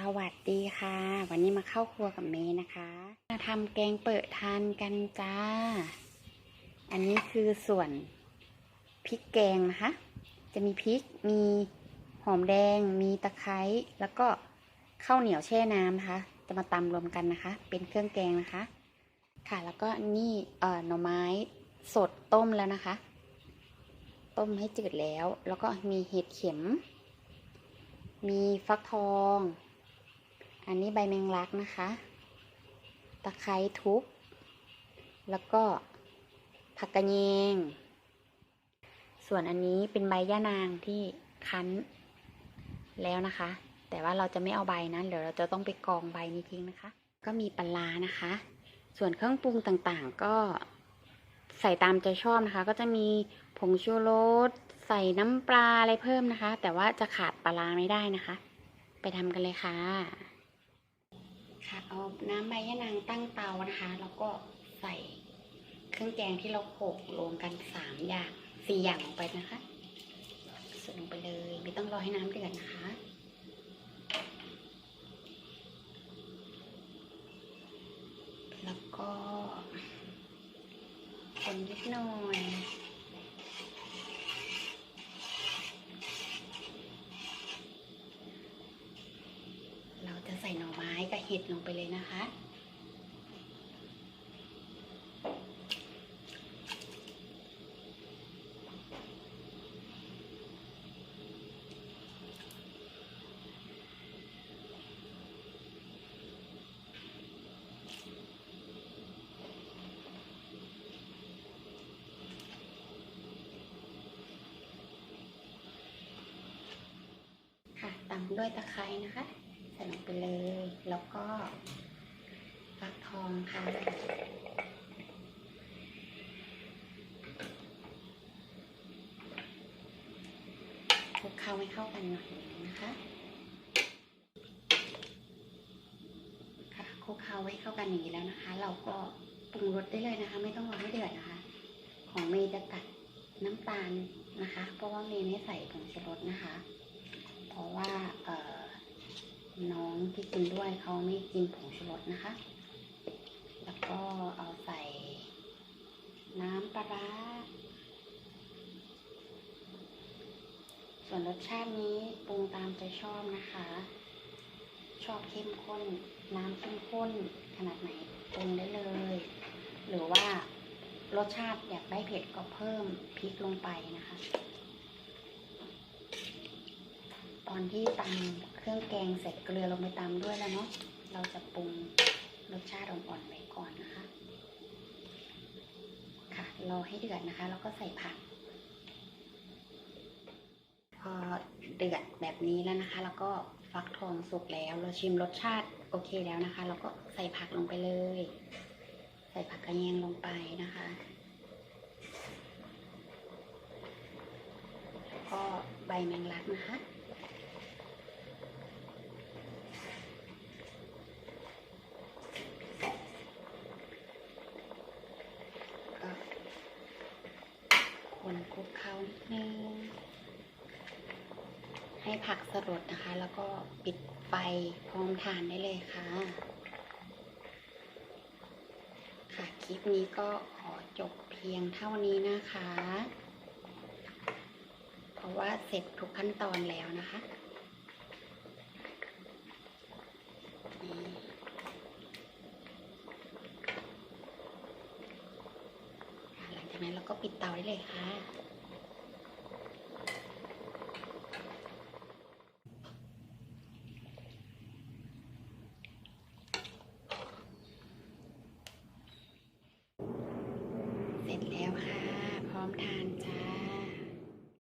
สวัสดีค่ะ วันนี้มาเข้าครัวกับเมย์นะคะมาทำแกงเปิดทานกันจ้า อันนี้คือส่วนพริกแกงนะคะ จะมีพริกมีหอมแดง มีตะไคร้แล้วก็ข้าวเหนียวแช่น้ำนะคะ จะมาตำรวมกันนะคะ เป็นเครื่องแกงนะคะ ค่ะแล้วก็นี่เอ่อหน่อไม้สดต้มแล้วนะคะ ต้มให้จืดแล้ว แล้วก็มีเห็ดเข็มมีฟักทอง อันนี้ใบแมงลักนะคะ ตะไคร้ทุบ แล้วก็ผักกระเยง ส่วนอันนี้เป็นใบย่านางที่คั้นแล้วนะคะ แต่ว่าเราจะไม่เอาใบนะเดี๋ยวเราจะต้องไปกองใบนี้ทิ้งนะคะ ก็มีปลาร้านะคะ ส่วนเครื่องปรุงต่างๆก็ใส่ตามใจชอบนะคะ ก็จะมีผงชูรสใส่น้ำปลาอะไรเพิ่มนะคะ แต่ว่าจะขาดปลาร้าไม่ได้นะคะ ไปทำกันเลยค่ะ ค่ะ เอาน้ำใบยะนางตั้งเตานะคะ แล้วก็ใส่เครื่องแกงที่เราโขลกรวมกันสามอย่างสี่อย่างลงไปนะคะใส่ลงไปเลย ไม่ต้องรอให้น้ำเดือดนะคะแล้วก็คนนิดหน่อย ห็ดลงไปเลยนะคะ ค่ะตามด้วยตะไคร้นะคะ ใส่ลงไปเลย แล้วก็ฟักทองค่ะคลุกเคล้าให้เข้ากันหน่อยนะคะค่ะคลุกเคล้าให้เข้ากันอย่างนี้แล้วนะคะ เราก็ปรุงรสได้เลยนะคะ ไม่ต้องรอให้เดือดนะคะ ของเมย์จะตัดน้ำตาลนะคะ เพราะว่าเมย์ไม่ใส่ผงชูรสนะคะ เพราะว่าเอ่อน้อง ที่กินด้วยเขาไม่กินผงชูรสนะคะ แล้วก็เอาใส่น้ำปลาร้า ส่วนรสชาตินี้ปรุงตามใจชอบนะคะ ชอบเข้มข้น น้ำเข้มข้นขนาดไหนปรุงได้เลย หรือว่ารสชาติอยากได้เผ็ดก็เพิ่มพริกลงไปนะคะ ตอนที่ตำ เครื่องแกงเสร็จเกลือลงไปตำด้วยแล้วเนาะ เราจะปรุงรสชาติอ่อนๆไว้ก่อนนะคะ ค่ะรอให้เดือดนะคะ แล้วก็ใส่ผัก พอเดือดแบบนี้แล้วนะคะ แล้วก็ฟักทองสุกแล้ว เราชิมรสชาติโอเคแล้วนะคะแล้วก็ใส่ผักลงไปเลย ใส่ผักกระเยงลงไปนะคะก็ใบแมงลักนะคะ ก็ คลุกเคล้านิดนึง ให้ผักสลดนะคะ แล้วก็ปิดไฟพร้อมทานได้เลยค่ะ ค่ะคลิปนี้ก็ขอจบเพียงเท่านี้นะคะ เพราะว่าเสร็จทุกขั้นตอนแล้วนะคะนี่ค่ะหลังจากนั้นเราก็ปิดเตาได้เลยค่ะ